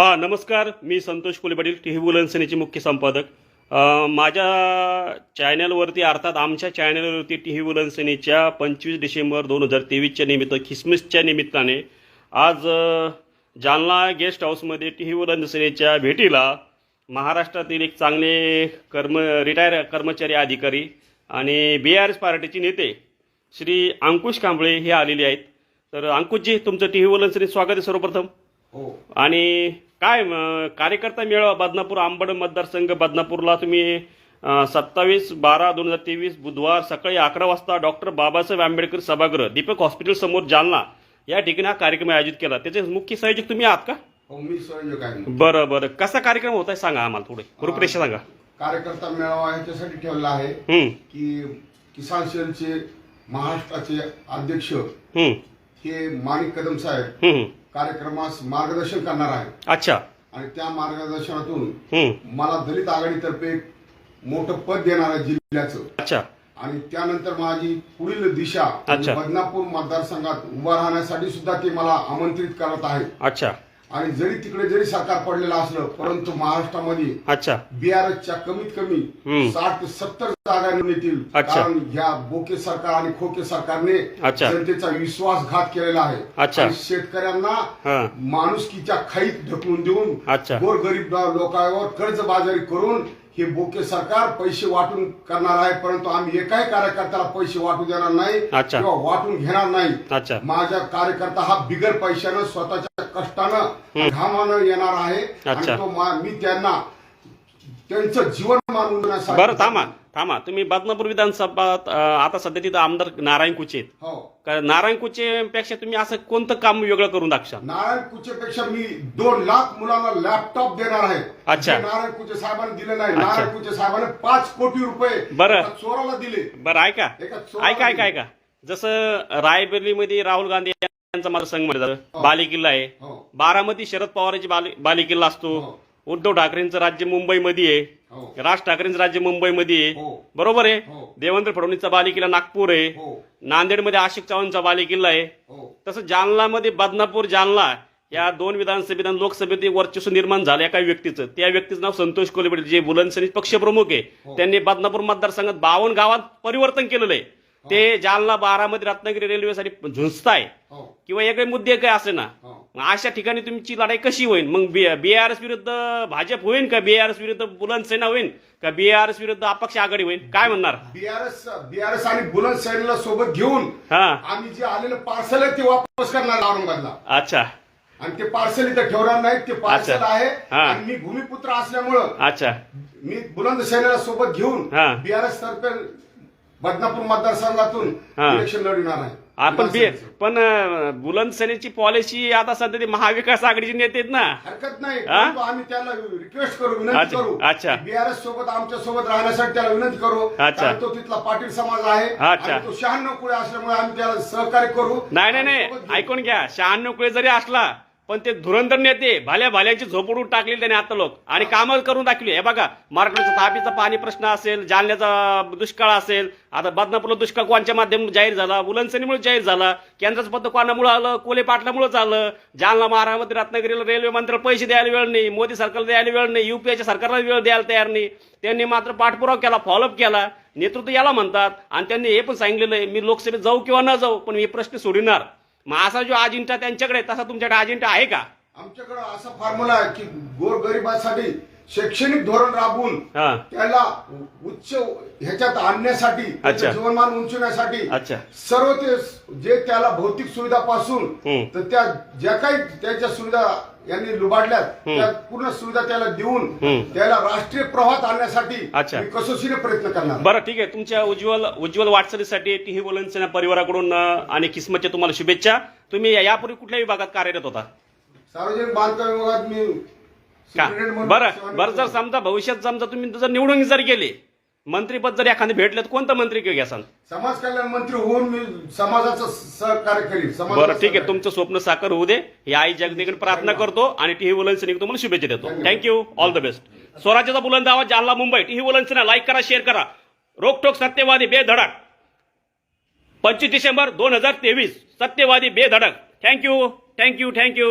हा नमस्कार. मी संतोष कोलेपाटील टी व्ही बुलनसेनेचे मुख्य संपादक. माझ्या चॅनलवरती अर्थात आमच्या चॅनलवरती टी व्ही बुलनसेनेच्या पंचवीस डिसेंबर दोन हजार तेवीसच्या निमित्त ख्रिसमसच्या निमित्ताने आज जालना गेस्ट हाऊसमध्ये टी व्ही बुलनसेनेच्या भेटीला महाराष्ट्रातील एक चांगले कर्म रिटायर कर्मचारी अधिकारी आणि बी आर एस पार्टीचे नेते श्री अंकुश कांबळे हे आलेले आहेत. तर अंकुशजी तुमचं टी व्ही बुलनसेने स्वागत आहे सर्वप्रथम. हो. आणि काय कार्यकर्ता मेळावा बदनापूर आंबड मतदारसंघ बदनापूरला तुम्ही सत्तावीस बारा दोन हजार तेवीस बुधवार सकाळी अकरा वाजता डॉक्टर बाबासाहेब आंबेडकर सभागृह दीपक हॉस्पिटल समोर जालना या ठिकाणी हा कार्यक्रम आयोजित केला. त्याचे मुख्य संयोजक तुम्ही आहात का? हो मी संयोजक आहे. बरं बरं. कसा कार्यक्रम होता सांगा आम्हाला थोडे. रूपरेषा सांगा. कार्यकर्ता मेळावा ह्याच्यासाठी ठेवला आहे की किसान सेलचे महाराष्ट्राचे अध्यक्ष हे माणिक कदम साहेब हम्म कार्यक्रमास मार्गदर्शन करणार आहे अच्छा. आणि त्या मार्गदर्शनातून हम्म. मला दलित आघाडीतर्फे एक मोठं पद देणार आहे जिल्ह्याचं. अच्छा. आणि त्यानंतर माझी पुढील दिशा अच्छा. बदनापूर मतदारसंघात उभा राहण्यासाठी सुद्धा ते मला आमंत्रित करत आहे अच्छा. आणि जरी तिकडे जरी सरकार पडलेलं असलं परंतु महाराष्ट्रामध्ये अच्छा बीआरएसच्या कमीत कमी. साठ ते सत्तर जागा येतील. कारण ह्या बोके सरकार आणि खोके सरकारने अच्छा. जनतेचा विश्वासघात केलेला आहे अच्छा. आणि शेतकऱ्यांना माणुसकीच्या खाईत ढकलून देऊन अच्छा. गोरगरीब लोकांवर कर्जबाजारी करून हे बोके सरकार पैसे वाटून करणार आहे परंतु आम्ही एकाही कार्यकर्त्याला पैसे वाटू देणार नाही अच्छा. किंवा वाटून घेणार नाही. माझा कार्यकर्ता हा बिगर पैशानं स्वतःच्या कष्टानं घामानं येणार आहे आणि अच्छा. तो मा- मी त्यांना त्यांचं जीवन मानून बरं थांबा थांबा. तुम्ही बदनापूर विधानसभा आता सध्या तिथं आमदार नारायण कुचे आहेत. हो. नारायण कुचे पेक्षा तुम्ही असं कोणतं काम वेगळं करून दाखशाल नारायण कुचेपेक्षा मी दोन लाख मुलांना लॅपटॉप देणार आहे. अच्छा. नारायण कुचे साहेबांनी दिले नाही. नारायण कुचे साहेबांनी पाच कोटी रुपये बरं. चोराला दिले. बरं ऐका. ऐका ऐका. ऐका. जसं रायबरेलीमध्ये राहुल गांधी यांचा मतदारसंघमध्ये जातं हो. बालेकिल्ला आहे. हो. बारामती शरद पवारांची बाले- बालेकिल्ला असतो. उद्धव ठाकरेंचं राज्य मुंबईमध्ये आहे. हो. राज ठाकरेंचं राज्य मुंबईमध्ये आहे. हो. बरोबर आहे? हो. देवेंद्र फडणवीसचा बालेकिल्ला नागपूर आहे. नांदेडमध्ये आशिक चव्हाणचा बालेकिल्ला आहे. तसं जालनामध्ये बदनापूर जालना या दोन विधानसभेत आणि लोकसभेत एक वर्चस्व निर्माण झालं एका व्यक्तीचं. त्या व्यक्तीचं नाव संतोष कोलेपाटील जे बुलनसनी पक्षप्रमुख आहे. त्यांनी बदनापूर मतदारसंघात बावन्न गावात परिवर्तन केलेलं आहे. ते जालना बारामती रत्नागिरी रेल्वेसाठी झुंजताय. हो. किंवा वेगळे मुद्दे काय असे ना मग अशा ठिकाणी तुमची लढाई कशी होईल मग बीआरएस विरुद्ध भाजप होईल का बीआरएस विरुद्ध बुलनसेना होईल का बीआरएस विरुद्ध अपक्ष आघाडी होईल काय म्हणणार? बीआरएस बीआरएस आणि बुलंद सैनीला सोबत घेऊन हा. आम्ही जे आलेलं पार्सल आहे ते वापस करणार औरंगाबादला. अच्छा. आणि ते पार्सल इथं ठेवणार नाही ते पार्सल अच्छा. आहे. हा. आणि मी भूमिपुत्र असल्यामुळं अच्छा. मी बुलंद सैन्याला सोबत घेऊन हा. बीआरएस तर्फे बदनापूर मतदारसंघातून हा. इलेक्शन लढविणार आहे. आपण बी. पण अं, बुलंद सेनेची पॉलिसी आता सध्या ते महाविकास आघाडीचे नेते आहेत ना हरकत नाही हा? परंतु आम्ही त्याला रिक्वेस्ट करू विनंती अच्छा, करू अच्छा. बीआरएस सोबत आमच्यासोबत राहण्यासाठी त्याला विनंती करू अच्छा. कारण तो तिथला पाटील समाज आहे अच्छा. आणि तो शहाण्णव कुळे असल्यामुळे आम्ही त्याला सहकार्य करू नाही नाही आणि सोबत नाही घेऊ. ऐकून घ्या शहाण्णव कुळे जरी असला पण ते धुरंधर नेते भाल्या भाल्यांची झोपडून टाकली त्याने आता लोक. आणि कामं करून दाखवली. हे बघा मराठवाड्याचा तापीचा पाणी प्रश्न असेल जालन्याचा दुष्काळ असेल आता बदनापूरला दुष्काळ कोणच्या माध्यमातून जाहीर झाला बुलनसेनीमुळे जाहीर झाला केंद्राचं पद कोणामुळे आलं कोले पाटलामुळे आलं जालना महारामध्ये रत्नागिरीला रेल्वे मंत्र्याला पैसे द्यायला वेळ नाही मोदी सरकारला द्यायला वेळ नाही युपीआयच्या सरकारला वेळ द्यायला तयार नाही. त्यांनी मात्र पाठपुरावा केला फॉलोअप केला नेतृत्व याला म्हणतात. आणि त्यांनी हे पण सांगितलेलं आहे मी लोकसभेत जाऊ किंवा न जाऊ पण मी प्रश्न सोडणार मग असा जो अजिंठा त्यांच्याकडे तसा तुमच्याकडे अजिंठा आहे का? आमच्याकडे असा फॉर्म्युला आहे की गोरगरिबासाठी शैक्षणिक धोरण राबवून हा त्याला उच्च ह्याच्यात आणण्यासाठी त्याचं. जीवनमान उंचवण्यासाठी अच्छा. सर्व ते जे त्याला भौतिक सुविधापासून हम्म. तर त्या ज्या काही त्याच्या सुविधा यांनी लुबाडल्यात. त्या पूर्ण सुविधा त्याला देऊन. त्याला राष्ट्रीय प्रवाहात आणण्यासाठी अच्छा. मी कसोशीने प्रयत्न करणार बरं ठीक आहे तुमच्या उज्ज्वल उज्ज्वल वाटचालीसाठी टीव्ही बोलनसेना परिवाराकडून अं, आणि किस्मतच्या तुम्हाला शुभेच्छा तुम्ही या- यापूर्वी कुठल्या विभागात कार्यरत होता सार्वजनिक बांधकाम विभागात मी का? बरं बरं जर. समजा भविष्यात समजा तुम्ही जर निवडून जर गेले मंत्रीपद जर एखादे भेटलं तर कोणतं मंत्री घ्याल समाज कल्याण मंत्री होऊन मी समाजाचं सहकार्य करीन बरं ठीक आहे. तुमचं स्वप्न साकार होऊ दे. ही आई जगदीकडे प्रार्थना करतो आणि टीव्ही बुलनसेने तुम्हाला शुभेच्छा देतो. Thank you all the best स्वराज्याचा बुलंद आवाज जालना मुंबई. टीव्ही बुलनसेना लाईक करा शेअर करा. रोकटोक सत्यवादी बेधडक. पंचवीस डिसेंबर दोन हजार तेवीस. सत्यवादी बेधडक. Thank you thank you thank you